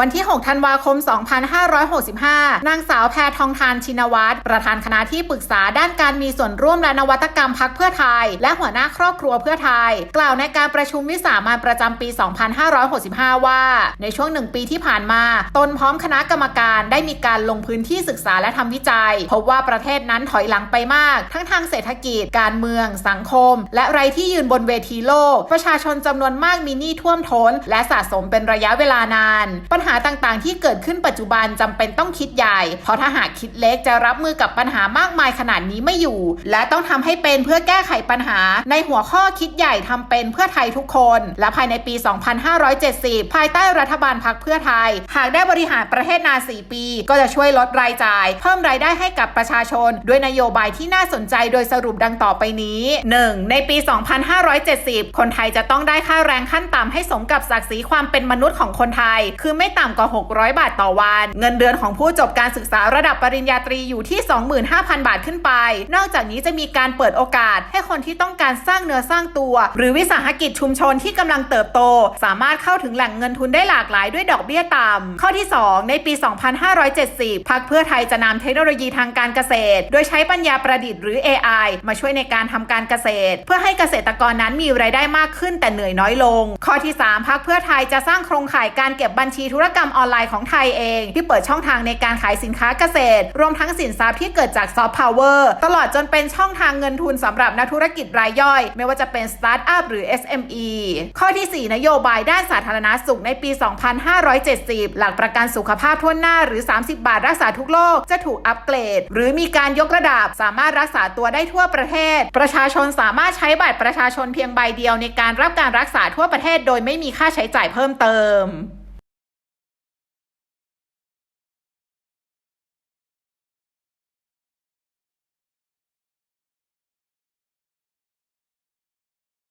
วันที่ 6 ธันวาคม 2565 นางสาวแพทองทานชินวัตรประธานคณะที่ปรึกษาด้านการมีส่วนร่วมและนวัตกรรมพักเพื่อไทย และหัวหน้าครอบครัวเพื่อไทย กล่าวในการประชุมวิสามันประจำปี 2565 ว่า ในช่วงหนึ่งปีที่ผ่านมา ตนพร้อมคณะกรรมการได้มีการลงพื้นที่ศึกษาและทำวิจัย พบว่าประเทศนั้นถอยหลังไปมาก ทั้งทางเศรษฐกิจ การเมือง สังคม และไรที่ยืนบนเวทีโลก ประชาชนจำนวนมากมีหนี้ท่วมท้น และสะสมเป็นระยะเวลานานปัญหาหาต่างๆ ที่เกิดขึ้นปัจจุบันจำเป็นต้องคิดใหญ่ เพราะถ้าหากคิดเล็กจะรับมือกับปัญหามากมายขนาดนี้ไม่อยู่ และต้องทำให้เป็นเพื่อแก้ไขปัญหา ในหัวข้อคิดใหญ่ทำเป็นเพื่อไทยทุกคน และภายในปี 2570 ภายใต้รัฐบาลพักเพื่อไทย หากได้บริหารประเทศนาน4ปี ก็จะช่วยลดรายจ่าย เพิ่มรายได้ให้กับประชาชน ด้วยนโยบายที่น่าสนใจโดยสรุปดังต่อไปนี้ 1. ในปี 2570 คนไทยจะต้องได้ค่าแรงขั้นต่ำให้สมกับศักดิ์ศรีความเป็นมนุษย์ของคนไทย คือไม่ต่ำกว่า 600 บาทต่อวัน เงินเดือนของผู้จบการศึกษาระดับปริญญาตรีอยู่ที่ 25,000 บาทขึ้นไป นอกจากนี้จะมีการเปิดโอกาสให้คนที่ต้องการสร้างเนื้อสร้างตัว หรือวิสาหกิจชุมชนที่กำลังเติบโต สามารถเข้าถึงแหล่งเงินทุนได้หลากหลายด้วยดอกเบี้ยต่ำข้อที่ 2 ในปี 2570 พักเพื่อไทยจะนำเทคโนโลยีทางการเกษตร โดยใช้ปัญญาประดิษฐ์หรือ AI มาช่วยในการทำการเกษตร เพื่อให้เกษตรกรนั้นมีรายได้มากขึ้นแต่เหนื่อยน้อยลง ข้อที่ 3 พักเพื่อไทยจะสร้างโครงข่ายการเก็บบัญชีธุรกรรมออนไลน์ของไทยเอง ที่เปิดช่องทางในการขายสินค้าเกษตร รวมทั้งสินทรัพย์ที่เกิดจากซอฟต์พาวเวอร์ตลอดจนเป็นช่องทางเงินทุนสำหรับนักธุรกิจรายย่อย ไม่ว่าจะเป็นสตาร์ทอัพหรือ SME ข้อที่ 4 นโยบายด้านสาธารณสุขในปี 2570 หลักประกันสุขภาพทั่วหน้าหรือ 30 บาทรักษาทุกโรคจะถูกอัปเกรด หรือมีการยกระดับสามารถรักษาตัวได้ทั่วประเทศ ประชาชนสามารถใช้บัตรประชาชนเพียงใบเดียวในการรับการรักษาทั่วประเทศ โดยไม่มีค่าใช้จ่ายเพิ่มเติม